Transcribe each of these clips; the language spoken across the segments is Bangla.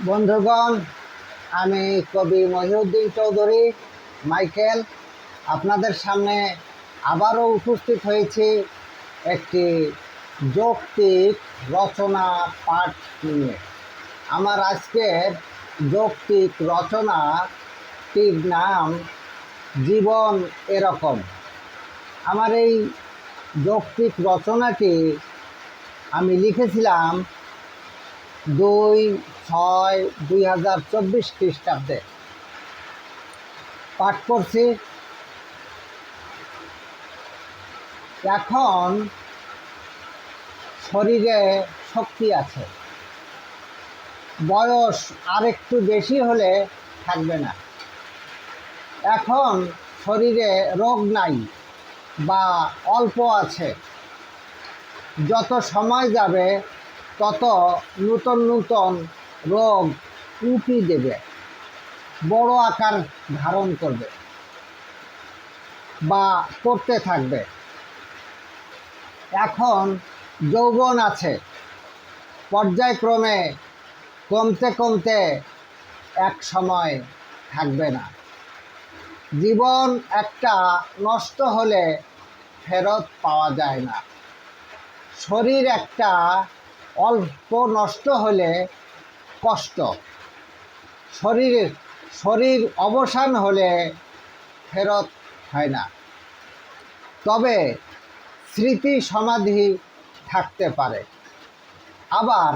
বন্ধুগণ, আমি কবি মহিউদ্দিন চৌধুরী, মাইকেল, আপনাদের সামনে আবারও উপস্থিত হয়েছি একটি যৌক্তিক রচনা পাঠ নিয়ে। আমার আজকের যৌক্তিক রচনাটির নাম জীবন এরকম। আমার এই যৌক্তিক রচনাটি আমি লিখেছিলাম দুই ছয় দুই হাজার চব্বিশ খ্রিস্টাব্দে। পাঠ করছি এখন শরীরে শক্তি আছে। বয়স আরেকটু বেশি হলে থাকবে না। এখন শরীরে রোগ নাই বা অল্প আছে। যত সময় যাবে তত নূতন নূতন রোগ উঁকি দেবে, বড় আকার ধারণ করবে বা করতে থাকবে। এখন যৌবন আছে, পর্যায়ক্রমে কমতে কমতে এক সময় থাকবে না। জীবন একটা নষ্ট হলে ফেরত পাওয়া যায় না। শরীর একটা অল্প নষ্ট হলে কষ্ট। শরীরের, শরীর অবসান হলে ফেরত হয় না। তবে স্মৃতি সমাধি থাকতে পারে, আবার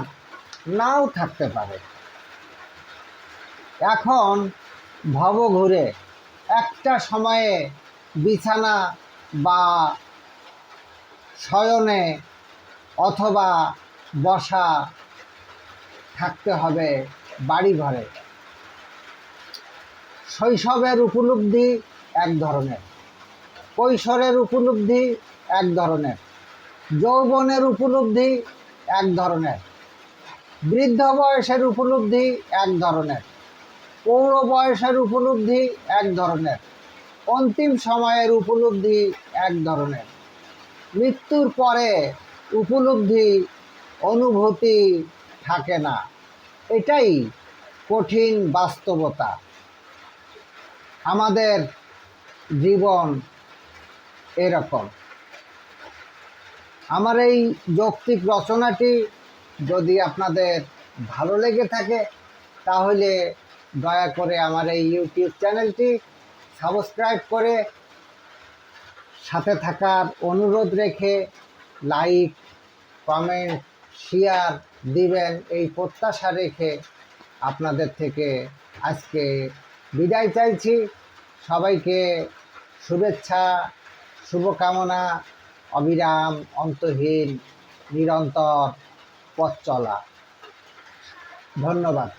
নাও থাকতে পারে। এখন ভব ঘুরে, একটা সময়ে বিছানা বা শয়নে অথবা বসা থাকতে হবে বাড়ি ঘরে। শৈশবের উপলব্ধি এক ধরনের, কৈশোরের উপলব্ধি এক ধরনের, যৌবনের উপলব্ধি এক ধরনের, বৃদ্ধ বয়সের উপলব্ধি এক ধরনের, পৌর বয়সের উপলব্ধি এক ধরনের, অন্তিম সময়ের উপলব্ধি এক ধরনের, মৃত্যুর পরে উপলব্ধি অনুভূতি থাকে না। এটাই কঠিন বাস্তবতা। আমাদের জীবন এরকম। আমার এই যৌক্তিক রচনাটি যদি আপনাদের ভালো লেগে থাকে, তাহলে দয়া করে আমার এই ইউটিউব চ্যানেলটি সাবস্ক্রাইব করে সাথে থাকার অনুরোধ রেখে লাইক, কমেন্ট শেয়ার দিবেন এই প্রত্যাশা রেখে আপনাদের থেকে আজকে বিদায় চাইছি। সবাইকে শুভেচ্ছা, শুভকামনা, অবিরাম, অন্তহীন, নিরন্তর পথ চলা। ধন্যবাদ।